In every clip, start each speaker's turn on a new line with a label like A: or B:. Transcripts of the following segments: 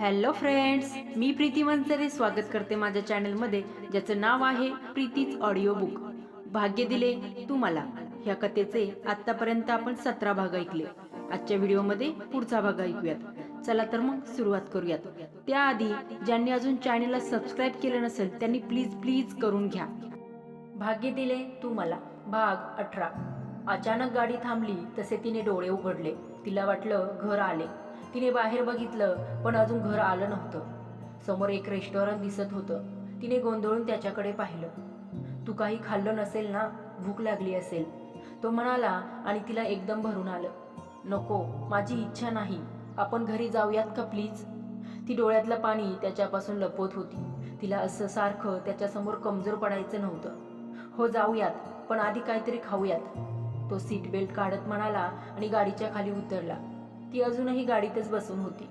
A: Hello friends मी प्रीती मनसरे स्वागत करते माझ्या चॅनलमध्ये ज्याचं नाव आहे प्रीतीच ऑडिओ बुक भाग्य दिले तू मला ह्या कथेचे आतापर्यंत आपण सतरा भाग ऐकले. आजच्या व्हिडिओमध्ये पुढचा भाग ऐकूयात. चला तर मग सुरुवात करूयात. त्याआधी ज्यांनी अजून चॅनलला सबस्क्राईब केलं नसेल त्यांनी प्लीज प्लीज करून घ्या. भाग्य दिले तू मला भाग अठरा. अचानक गाडी थांबली तसे तिने डोळे उघडले. तिला वाटलं घर आले. तिने बाहेर बघितलं पण अजून घर आलं नव्हतं. समोर एक रेस्टॉरंट दिसत होतं. तिने गोंधळून त्याच्याकडे पाहिलं. तू काही खाल्लं नसेल ना? भूक लागली असेल. तो म्हणाला आणि तिला एकदम भरून आलं. नको माझी इच्छा नाही. आपण घरी जाऊयात का प्लीज? ती डोळ्यातलं पाणी त्याच्यापासून लपवत होती. तिला असं सारखं त्याच्यासमोर कमजोर पडायचं नव्हतं. हो जाऊयात पण आधी काहीतरी खाऊयात. तो सीट बेल्ट काढत म्हणाला आणि गाडीच्या खाली उतरला. ती अजूनही गाडीतच बसून होती.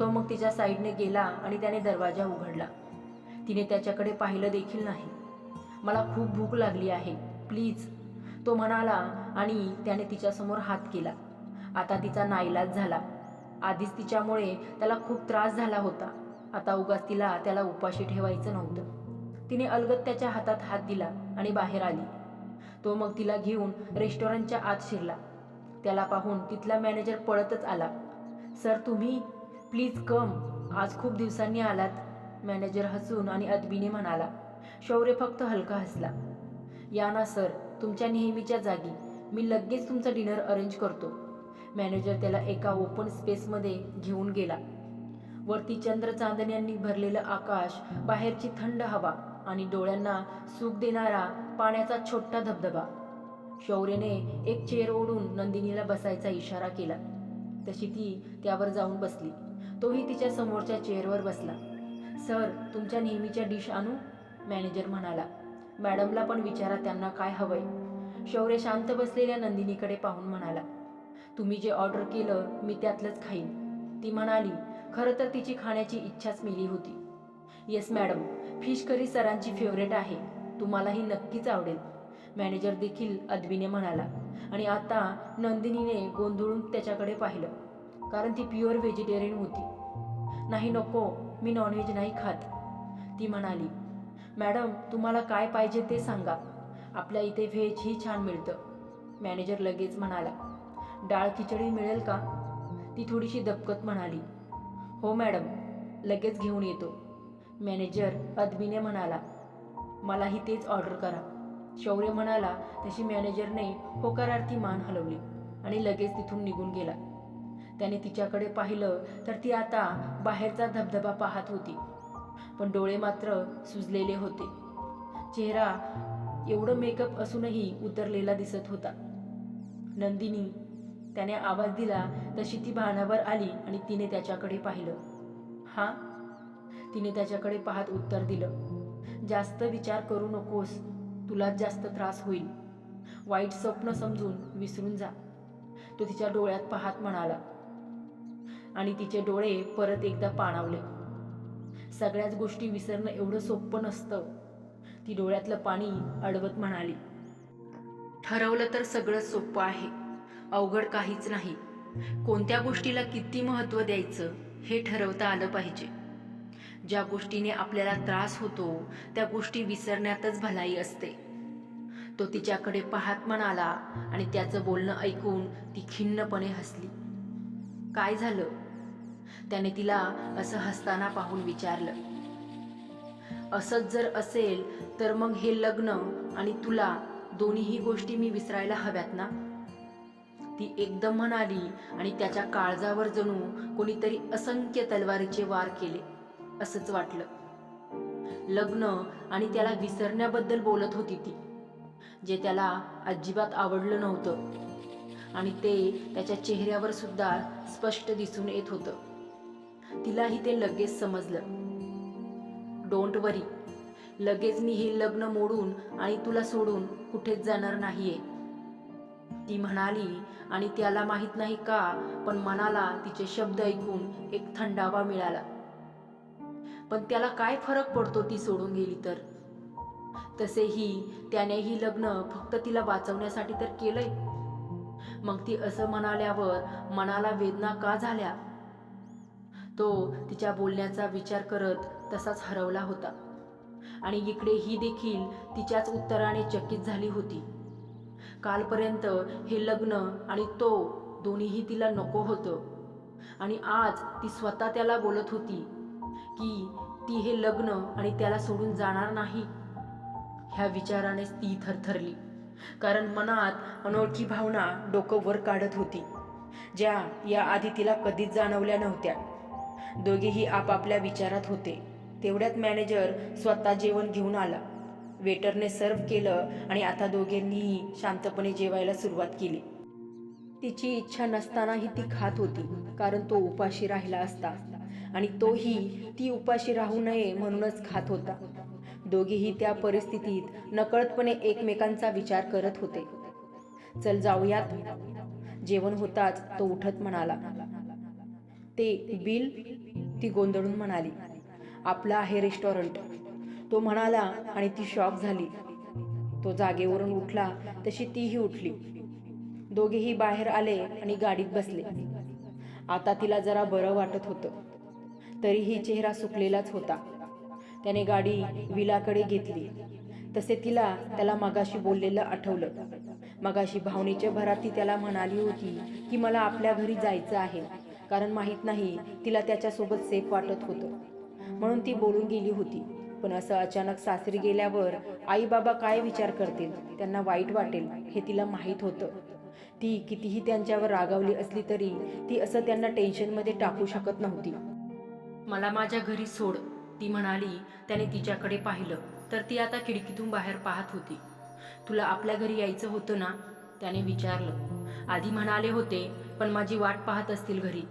A: तो मग तिच्या साईडने गेला आणि त्याने दरवाजा उघडला. तिने त्याच्याकडे पाहिलं देखील नाही. मला खूप भूक लागली आहे प्लीज. तो म्हणाला आणि त्याने तिच्यासमोर हात केला. आता तिचा नाईलाज झाला. आधीच तिच्यामुळे त्याला खूप त्रास झाला होता. आता उगाच तिला त्याला उपाशी ठेवायचं नव्हतं. तिने अलगत त्याच्या हातात हात दिला आणि बाहेर आली. तो मग तिला घेऊन रेस्टॉरंटच्या आत शिरला. त्याला पाहून तिथला मॅनेजर पळतच आला. सर तुम्ही? Please come. आज खूप दिवसांनी आलात. मॅनेजर हसून आणि अदबीने म्हणाला. शौर्य फक्त हलका हसला. या ना सर. तुमच्या नेहमीच्या जागी. मी लगेच तुमचं डिनर अरेंज करतो. मॅनेजर त्याला एका ओपन स्पेसमध्ये घेऊन गेला. वरती चंद्र चांदण्यांनी भरलेलं आकाश बाहेरची थंड हवा आणि डोळ्यांना सुख देणारा पाण्याचा छोटा धबधबा. शौर्यने एक चेअर ओढून नंदिनीला बसायचा इशारा केला. तशी ती त्यावर जाऊन बसली. तोही तिच्या समोरच्या चेअरवर बसला. सर तुमच्या नेहमीच्या डिश आणू? मॅनेजर म्हणाला. मॅडमला पण विचारा त्यांना काय हवंय. शौर्य शांत बसलेल्या नंदिनीकडे पाहून म्हणाला. तुम्ही जे ऑर्डर केलं मी त्यातलंच खाईन. ती म्हणाली खरं तर तिची खाण्याची इच्छाच मिली होती. Yes madam. फिश करी सरांची फेवरेट आहे. तुम्हालाही नक्कीच आवडेल. मॅनेजर देखील अदबीने म्हणाला. आणि आता नंदिनीने गोंधळून त्याच्याकडे पाहिलं. कारण ती प्युअर व्हेजिटेरियन होती. नाही नको मी नॉनव्हेज नाही खात ती म्हणाली. मॅडम तुम्हाला काय पाहिजे ते सांगा. आपल्या इथे व्हेजही छान मिळतं. मॅनेजर लगेच म्हणाला. डाळ खिचडी मिळेल का? ती थोडीशी दबकत म्हणाली. हो मॅडम लगेच घेऊन येतो. मॅनेजर अदबीने म्हणाला. मलाही तेच ऑर्डर करा. शौर्य म्हणाला तशी मॅनेजरने होकारार्थी मान हलवली आणि लगेच तिथून निघून गेला. त्याने तिच्याकडे पाहिलं तर ती आता बाहेरचा धबधबा पाहत होती पण डोळे मात्र सुजलेले होते. चेहरा एवढं मेकअप असूनही उतरलेला दिसत होता. नंदिनी त्याने आवाज दिला तशी ती भानावर आली आणि तिने त्याच्याकडे पाहिलं. हां? तिने त्याच्याकडे पाहत उत्तर दिलं. जास्त विचार करू नकोस. तुला जास्त त्रास होईल. वाईट स्वप्न समजून विसरून जा. तो तिच्या डोळ्यात पाहत म्हणाला. आणि तिचे डोळे परत एकदा पाणावले. सगळ्याच गोष्टी विसरणं एवढं सोपं नसतं. ती डोळ्यातलं पाणी अडवत म्हणाली. ठरवलं तर सगळं सोपं आहे. अवघड काहीच नाही. कोणत्या गोष्टीला किती महत्त्व द्यायचं हे ठरवता आलं पाहिजे. ज्या गोष्टीने आपल्याला त्रास होतो त्या गोष्टी विसरण्यातच भलाई असते. तो तिच्याकडे पाहत म्हणाला आणि त्याचं बोलणं ऐकून ती खिन्नपणे हसली. काय झालं? त्याने तिला असं हसताना पाहून विचारलं. असंच जर असेल तर मग हे लग्न आणि तुला दोन्हीही गोष्टी मी विसरायला हव्यात ना? ती एकदम म्हणाली आणि त्याच्या काळजावर जणू कोणीतरी असंख्य तलवारीचे वार केले. असंच वाटलं. लग्न आणि त्याला विसरण्याबद्दल बोलत होती ती जे त्याला अजिबात आवडलं नव्हतं. आणि ते त्याच्या चेहऱ्यावर सुद्धा स्पष्ट दिसून येत होतं. तिलाही ते लगेच समजलं. डोंट वरी लगेच मी हे लग्न मोडून आणि तुला सोडून कुठेच जाणार नाहीये. ती म्हणाली आणि त्याला माहीत नाही का पण मनाला तिचे शब्द ऐकून एक थंडावा मिळाला. पण त्याला काय फरक पडतो ती सोडून गेली तर? तसेही त्यानेही लग्न फक्त तिला वाचवण्यासाठी तर केलंय. मग ती असं म्हणाल्यावर मनाला वेदना का झाल्या? तो तिच्या बोलण्याचा विचार करत तसाच हरवला होता. आणि इकडे ही देखील तिच्याच उत्तराने चकित झाली होती. कालपर्यंत हे लग्न आणि तो दोन्हीही तिला नको होतं. आणि आज ती स्वतः त्याला बोलत होती. की ती हे लग्न आणि त्याला सोडून जाणार नाही. ह्या विचारानेच ती थरथरली. कारण मनात अनोळखी भावना डोकं वर काढत होती ज्या या आधी तिला कधीच जाणवल्या नव्हत्या. दोघेही आपापल्या विचारात होते. तेवढ्यात मॅनेजर स्वतः जेवण घेऊन आला. वेटरने सर्व केलं आणि आता दोघांनीही शांतपणे जेवायला सुरुवात केली. तिची इच्छा नसतानाही ती खात होती कारण तो उपाशी राहिला असता. आणि तोही ती उपाशी राहू नये म्हणूनच खात होता. दोघेही त्या परिस्थितीत नकळतपणे एकमेकांचा विचार करत होते. चल जाऊयात. जेवण होताच तो उठत म्हणाला. ते बिल? ती गोंधळून म्हणाली. आपलं आहे रेस्टॉरंट. तो म्हणाला आणि ती शॉक झाली. तो जागेवरून उठला. तशी तीही उठली. दोघेही बाहेर आले आणि गाडीत बसले. आता तिला जरा बरं वाटत होतं. तरीही चेहरा सुकलेलाच होता. त्याने गाडी विलाकडे घेतली. तसे तिला त्याला मगाशी बोललेलं आठवलं. मगाशी भावनेच्या भरात ती त्याला म्हणाली होती की मला आपल्या घरी जायचं आहे. कारण माहीत नाही तिला त्याच्यासोबत सेफ वाटत होतं. म्हणून ती बोलून गेली होती. पण असं अचानक सासरी गेल्यावर आई बाबा काय विचार करतील? त्यांना वाईट वाटेल हे तिला माहीत होतं. ती कितीही त्यांच्यावर रागावली असली तरी ती असं त्यांना टेन्शनमध्ये टाकू शकत नव्हती. मला माझ्या घरी सोड ती म्हणाली. त्याने तिच्याकडे पाहिलं तर ती आता खिडकीतून बाहेर पाहत होती. तुला आपल्या घरी यायचं होतं ना? त्याने विचारलं. आधी म्हणाले होते पण माझी वाट पाहत असतील घरी.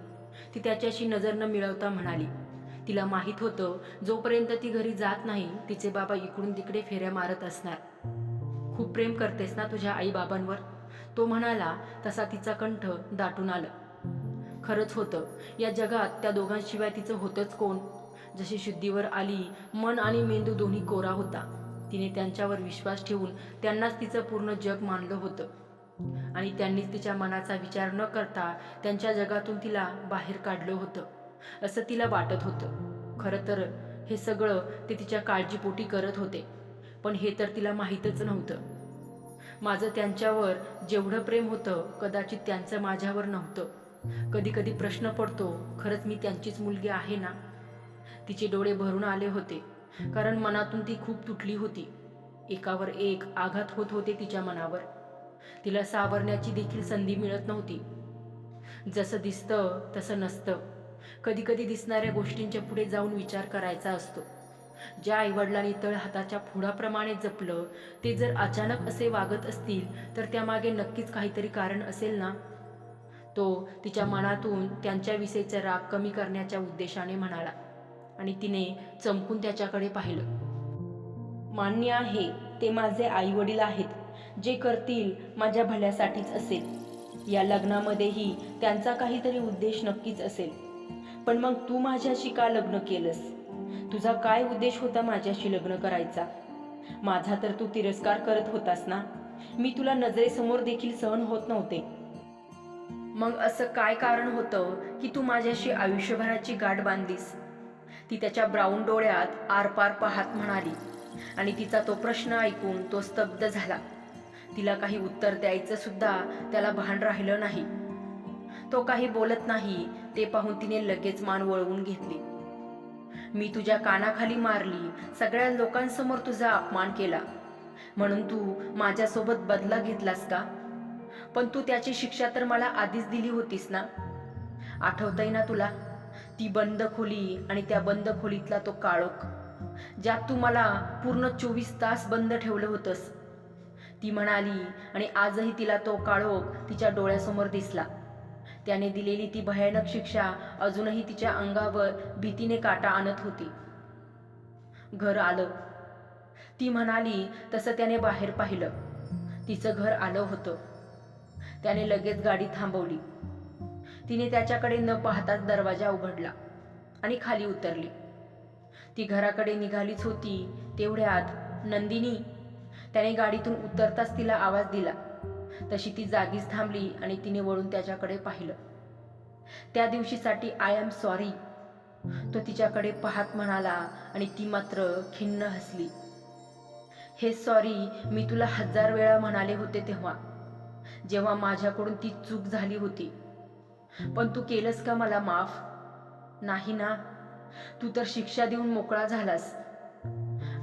A: ती त्याच्याशी नजर न मिळवता म्हणाली. तिला माहीत होतं जोपर्यंत ती घरी जात नाही तिचे बाबा इकडून तिकडे फेऱ्या मारत असणार. खूप प्रेम करतेस ना तुझ्या आई बाबांवर? तो म्हणाला तसा तिचा कंठ दाटून आलं. खरंच होतं. या जगात त्या दोघांशिवाय तिचं होतंच कोण? जशी शुद्धीवर आली मन आणि मेंदू दोन्ही कोरा होता. तिने त्यांच्यावर विश्वास ठेवून त्यांनाच तिचं पूर्ण जग मानलं होतं. आणि त्यांनीच तिच्या मनाचा विचार न करता त्यांच्या जगातून तिला बाहेर काढलं होतं. असं तिला वाटत होतं. खरं तर हे सगळं ते तिच्या काळजीपोटी करत होते. पण हे तर तिला माहीतच नव्हतं. माझं त्यांच्यावर जेवढं प्रेम होतं कदाचित त्यांचं माझ्यावर नव्हतं. कधी कधी प्रश्न पडतो खरंच मी त्यांचीच मुलगी आहे ना? तिचे डोळे भरून आले होते कारण मनातून ती खूप तुटली होती. एकावर एक आघात होत होते तिच्या मनावर. तिला सावरण्याची देखील संधी मिळत नव्हती. जसं दिसतं तसं नसतं. कधी कधी दिसणाऱ्या गोष्टींच्या पुढे जाऊन विचार करायचा असतो. ज्या आईवडिलांनी तळ हाताच्या फुडाप्रमाणे जपलं ते जर अचानक असे वागत असतील तर त्यामागे नक्कीच काहीतरी कारण असेल ना? तो तिच्या मनातून त्यांच्याविषयीचा राग कमी करण्याच्या उद्देशाने म्हणाला आणि तिने चमकून त्याच्याकडे पाहिलं. मान्य आहे ते माझे आई वडील आहेत जे करतील माझ्या भल्यासाठीच असेल. या लग्नामध्येही त्यांचा काहीतरी उद्देश नक्कीच असेल. पण मग तू माझ्याशी का लग्न केलंस? तुझा काय उद्देश होता माझ्याशी लग्न करायचा? माझा तर तू तिरस्कार करत होतास ना? मी तुला नजरेसमोर देखील सहन होत नव्हते. मग असं काय कारण होतं की तू माझ्याशी आयुष्यभराची गाठ बांधलीस? ती त्याच्या ब्राऊन डोळ्यात आरपार पाहत म्हणाली आणि तिचा तो प्रश्न ऐकून तो स्तब्ध झाला. तिला काही उत्तर द्यायचं सुद्धा त्याला भान राहिलं नाही. तो काही बोलत नाही ते पाहून तिने लगेच मान वळवून घेतली. मी तुझ्या कानाखाली मारली सगळ्या लोकांसमोर तुझा अपमान केला. म्हणून तू माझ्यासोबत बदला घेतलास का? पण तू त्याची शिक्षा तर मला आधीच दिली होतीस ना? आठवतंय ना तुला? ती बंद खोली आणि त्या बंद खोलीतला तो काळोख ज्यात तू मला पूर्ण चोवीस तास बंद ठेवलं होतंस. ती म्हणाली आणि आजही तिला तो काळोख तिच्या डोळ्यासमोर दिसला. त्याने दिलेली ती भयानक शिक्षा अजूनही तिच्या अंगावर भीतीने काटा आणत होती. घर आलं. ती म्हणाली तसं त्याने बाहेर पाहिलं. तिचं घर आलं होतं. त्याने लगेच गाडी थांबवली. तिने त्याच्याकडे न पाहताच दरवाजा उघडला आणि खाली उतरली. ती घराकडे निघालीच होती तेवढ्यात नंदिनी त्याने गाडीतून उतरताच तिला आवाज दिला. तशी ती जागीच थांबली आणि तिने वळून त्याच्याकडे पाहिलं. त्या दिवशीसाठी आय एम सॉरी तो तिच्याकडे पाहत म्हणाला आणि ती मात्र खिन्न हसली. हे सॉरी मी तुला हजार वेळा म्हणाले होते तेव्हा. जेव्हा माझ्याकडून ती चूक झाली होती. पण तू केलंस का मला माफ? नाही ना. तू तर शिक्षा देऊन मोकळा झालास.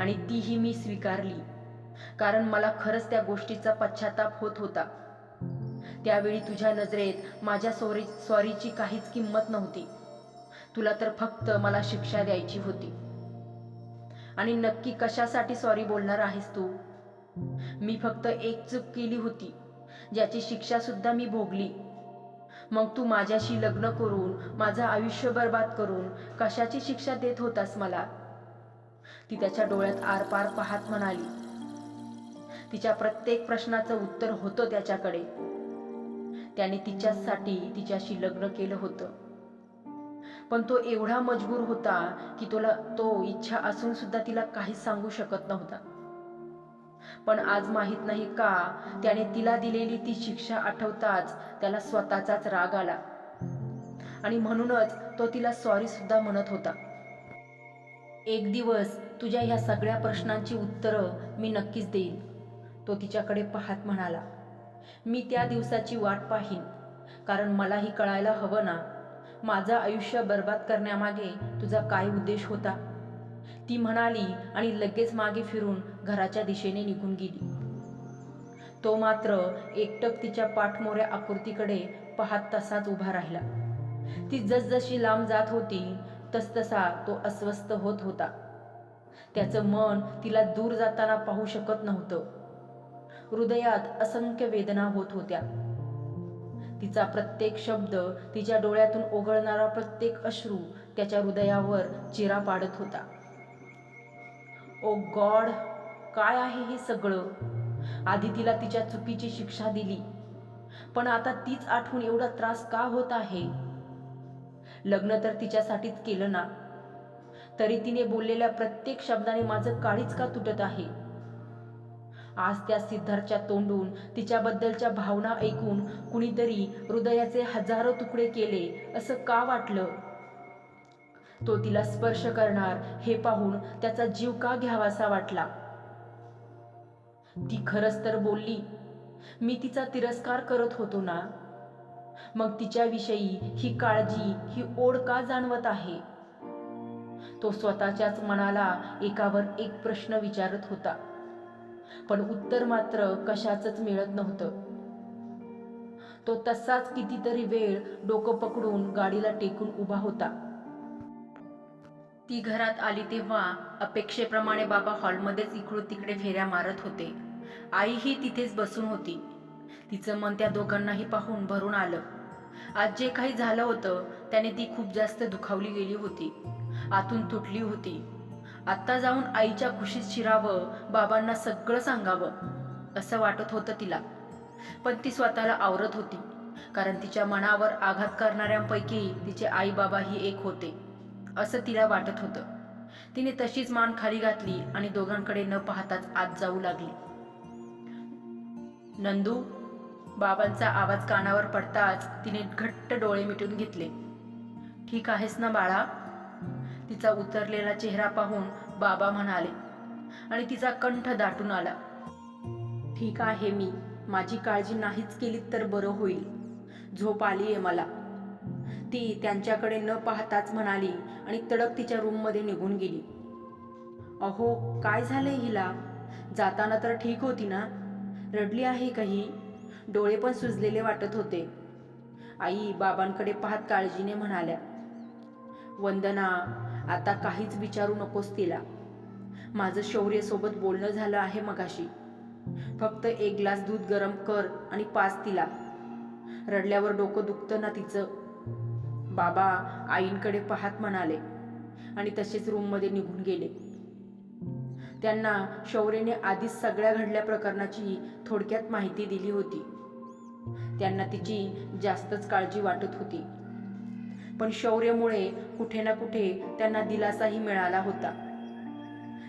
A: आणि तीही मी स्वीकारली. कारण मला खरंच त्या गोष्टीचा पश्चाताप होत होता. त्यावेळी तुझ्या नजरेत माझ्या सॉरी सॉरीची काहीच किंमत नव्हती. तुला तर फक्त मला शिक्षा द्यायची होती. आणि नक्की कशासाठी सॉरी बोलणार आहेस तू? मी फक्त एक चूक केली होती. ज्याची शिक्षा सुद्धा मी भोगली. मग तू माझ्याशी लग्न करून माझं आयुष्य बर्बाद करून कशाची शिक्षा देत होतास मला? ती त्याच्या डोळ्यात आरपार पाहत म्हणाली. तिच्या प्रत्येक प्रश्नाचं उत्तर होतं त्याच्याकडे. त्याने तिच्यासाठी तिच्याशी लग्न केलं होतं. पण तो एवढा मजबूर होता की तुला तो इच्छा असून सुद्धा तिला काहीच सांगू शकत नव्हता. पण आज माहीत नाही का? त्याने तिला दिलेली ती शिक्षा आठवताच त्याला स्वतःचाच राग आला. आणि म्हणूनच तो तिला सॉरी सुद्धा म्हणत होता. एक दिवस तुझ्या ह्या सगळ्या प्रश्नांची उत्तरं मी नक्कीच देईन. तो तिच्याकडे पाहत म्हणाला मी त्या दिवसाची वाट पाहीन. कारण मलाही कळायला हवं ना. माझं आयुष्य बर्बाद करण्यामागे तुझा काय उद्देश होता? ती म्हणाली आणि लगेच मागे फिरून घराच्या दिशेने निघून गेली. तो मात्र एकटक तिच्या पाठमोऱ्या आकृतीकडे पाहत तसाच उभा राहिला. ती जसजशी लांब जात होती तसतसा तो अस्वस्थ होत होता. त्याचं मन तिला दूर जाताना पाहू शकत नव्हतं. हृदयात असंख्य वेदना होत होत्या. तिचा प्रत्येक शब्द तिच्या डोळ्यातून ओघळणारा प्रत्येक अश्रू त्याच्या हृदयावर चिरा पाडत होता. ओ गॉड काय आहे हे सगळं? आधी तिला तिच्या चुकीची शिक्षा दिली पण आता तीच आठवून एवढा त्रास का होत आहे? लग्न तर तिच्यासाठीच केलं ना? तरी तिने बोललेल्या प्रत्येक शब्दाने माझं काळीच का तुटत आहे? आज त्या सिद्धार्थच्या तोंडून तिच्याबद्दलच्या भावना ऐकून कुणीतरी हृदयाचे हजारो तुकडे केले असं का वाटलं? तो तिला स्पर्श करणार हे पाहून त्याचा जीव का घ्यावासा वाटला? ती खरंच तर बोलली मी तिचा तिरस्कार करत होतो ना? मग तिच्याविषयी ही काळजी ही ओढ का जाणवत आहे? तो स्वतःच्याच मनाला एकावर एक प्रश्न विचारत होता. पण उत्तर मात्र कशाच मिळत नव्हतं. तो तसाच कितीतरी वेळ डोकं पकडून गाडीला टेकून उभा होता. ती घरात आली तेव्हा अपेक्षेप्रमाणे बाबा हॉलमध्येच इकडून तिकडे फेऱ्या मारत होते. आईही तिथेच बसून होती. तिचं मन त्या दोघांनाही पाहून भरून आलं. आज जे काही झालं होतं त्याने ती खूप जास्त दुखावली गेली होती. आतून तुटली होती. आत्ता जाऊन आईच्या खुशीत शिरावं बाबांना सगळं सांगावं असं वाटत होतं तिला. पण ती स्वतःला आवरत होती. कारण तिच्या मनावर आघात करणाऱ्यांपैकी तिचे आई बाबा ही एक होते. असं तिला वाटत होतं. तिने तशीच मान खाली घातली आणि दोघांकडे न पाहताच आत जाऊ लागली. नंदू बाबांचा आवाज कानावर पडताच तिने घट्ट डोळे मिटून घेतले. ठीक आहेस ना बाळा? तिचा उतरलेला चेहरा पाहून बाबा म्हणाले आणि तिचा कंठ दाटून आला. ठीक आहे मी. माझी काळजी नाहीच केली तर बरं होईल. झोप आली आहे मला. ती त्यांच्याकडे न पाहताच म्हणाली आणि तडक तिच्या रूममध्ये निघून गेली. अहो काय झालंय हिला? जाताना तर ठीक होती ना? रडली आहे काही डोळे पण सुजलेले वाटत होते. आई बाबांकडे पाहत काळजीने म्हणाल्या. वंदना आता काहीच विचारू नकोस तिला. माझं शौर्यसोबत बोलणं झालं आहे मगाशी. फक्त एक ग्लास दूध गरम कर आणि पाच तिला. रडल्यावर डोकं दुखतं ना तिचं. बाबा आईंकडे पाहत म्हणाले आणि तसेच रूममध्ये निघून गेले. त्यांना शौर्यने आधीच सगळ्या घडल्या प्रकरणाची थोडक्यात माहिती दिली होती. त्यांना तिची जास्तच काळजी वाटत होती. पण शौर्यमुळे कुठे ना कुठे त्यांना दिलासाही मिळाला होता.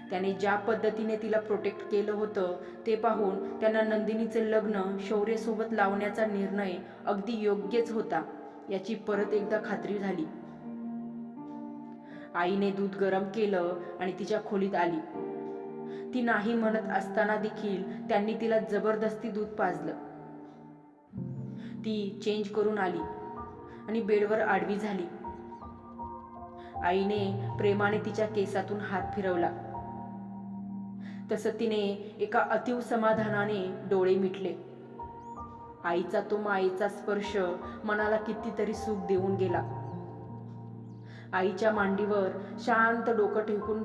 A: त्याने ज्या पद्धतीने तिला प्रोटेक्ट केलं होतं ते पाहून त्यांना नंदिनीचे लग्न शौर्यसोबत लावण्याचा निर्णय अगदी योग्यच होता. याची परत एकदा खात्री झाली. आईने दूध गरम केलं आणि तिच्या खोलीत आली. ती नाही म्हणत असताना देखील त्यांनी तिला जबरदस्ती दूध पाजलं. ती चेंज करून आली आणि बेडवर आडवी झाली. आईने प्रेमाने तिच्या केसातून हात फिरवला. तसं तिने एका अतिव समाधानाने डोळे मिटले. आईचा तो माईचा स्पर्श मनाला कितीतरी सुख देऊन गेला. आईच्या मांडीवर शांत डोकं ठेवून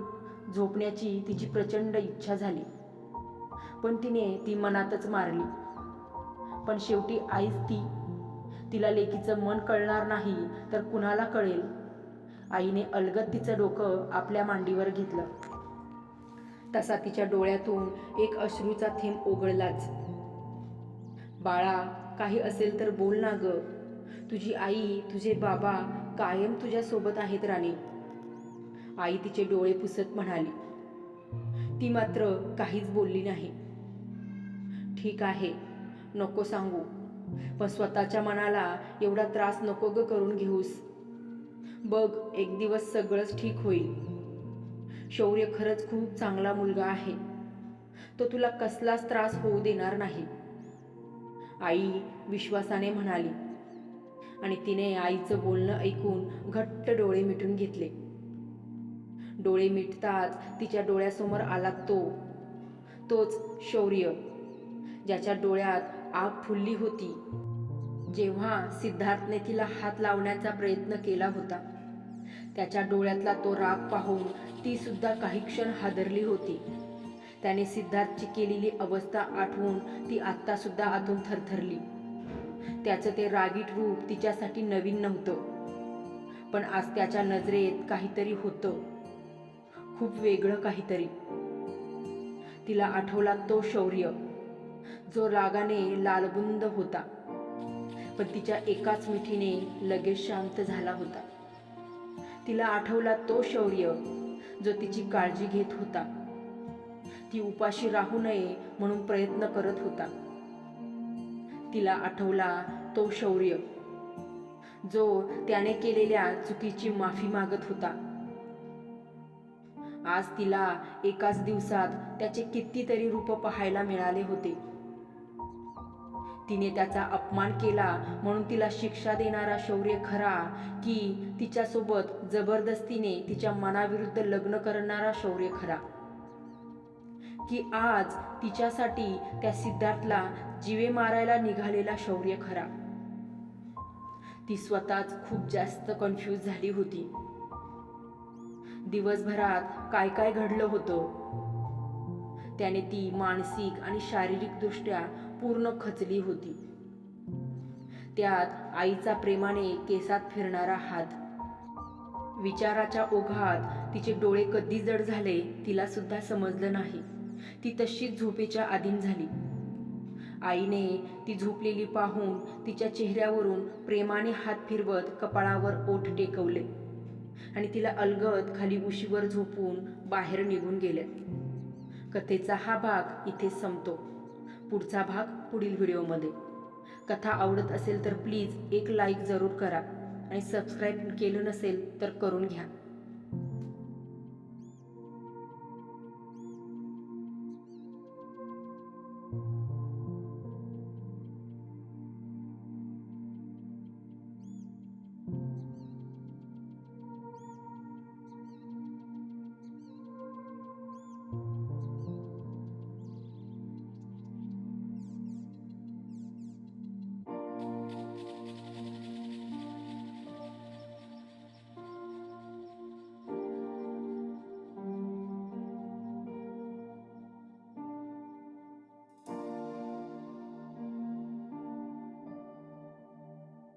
A: झोपण्याची तिची प्रचंड इच्छा झाली. पण तिने ती मनातच मारली. पण शेवटी आईच ती तिला लेकीचं मन कळणार नाही तर कुणाला कळेल? आईने अलगद तिचं डोकं आपल्या मांडीवर घेतलं. तसा तिच्या डोळ्यातून एक अश्रूचा थेंब ओघळलाच. बाळा काही असेल तर बोल ना ग. तुझी आई तुझे बाबा कायम तुझ्यासोबत आहेत राणी. आई तिचे डोळे पुसत म्हणाली. ती मात्र काहीच बोलली नाही. ठीक आहे नको सांगू. पण स्वतःच्या मनाला एवढा त्रास नको ग करून घेऊस. बघ एक दिवस सगळंच ठीक होईल. शौर्य खरंच खूप चांगला मुलगा आहे. तो तुला कसलाच त्रास होऊ देणार नाही. आई विश्वासाने म्हणाली. आणि तिने आईचं बोलणं ऐकून घट्ट डोळे मिटून घेतले. डोळे मिटताच तिच्या डोळ्यासमोर आला तो. तोच शौर्य ज्याच्या डोळ्यात आग फुलली होती. जेव्हा सिद्धार्थने तिला हात लावण्याचा प्रयत्न केला होता त्याच्या डोळ्यातला तो राग पाहून ती सुद्धा काही क्षण हादरली होती. त्याने सिद्धार्थची केलेली अवस्था आठवून ती आत्ता सुद्धा आतून थरथरली. त्याचं ते रागीट रूप तिच्यासाठी नवीन नव्हतं. पण आज त्याच्या नजरेत काहीतरी होतं. खूप वेगळं काहीतरी. तिला आठवला तो शौर्य. जो रागाने लालबुंद होता. पण तिच्या एकाच मिठीने लगेच शांत झाला होता. तिला आठवला तो शौर्य जो तिची काळजी घेत होता. ती उपाशी राहू नये म्हणून प्रयत्न करत होता. तिला आठवला तो शौर्य जो त्याने केलेल्या चुकीची माफी मागत होता. आज तिला एकाच दिवसात त्याचे कितीतरी रूप पाहायला मिळाले होते. तिने त्याचा अपमान केला म्हणून तिला शिक्षा देणारा शौर्य खरा की तिच्यासोबत जबरदस्तीने तिच्या मनाविरुद्ध लग्न करणारा शौर्य खरा. की आज तिच्यासाठी त्या सिद्धार्थला जीवे मारायला निघालेला शौर्य खरा. ती स्वतःच खूप जास्त कन्फ्यूज झाली होती. दिवसभरात काय काय घडलं होतं? त्याने ती मानसिक आणि शारीरिक दृष्ट्या पूर्ण खचली होती. त्यात आईचा प्रेमाने केसात फिरणारा हात. विचाराच्या ओघात तिचे डोळे कधी जड झाले तिला सुद्धा समजलं नाही. ती तशीच झोपेच्या अधीन झाली. आईने ती झोपलेली पाहून तिच्या चेहऱ्यावरून प्रेमाने हात फिरवत कपाळावर ओठ टेकवले आणि तिला अलगद खाली उशीवर झोपून बाहेर निघून गेले. कथेचा हा भाग इथे संपतो. पुढचा भाग पुढील व्हिडिओमध्ये. कथा आवडत असेल तर प्लीज एक लाईक जरूर करा आणि सबस्क्राईब केलं नसेल तर करून घ्या.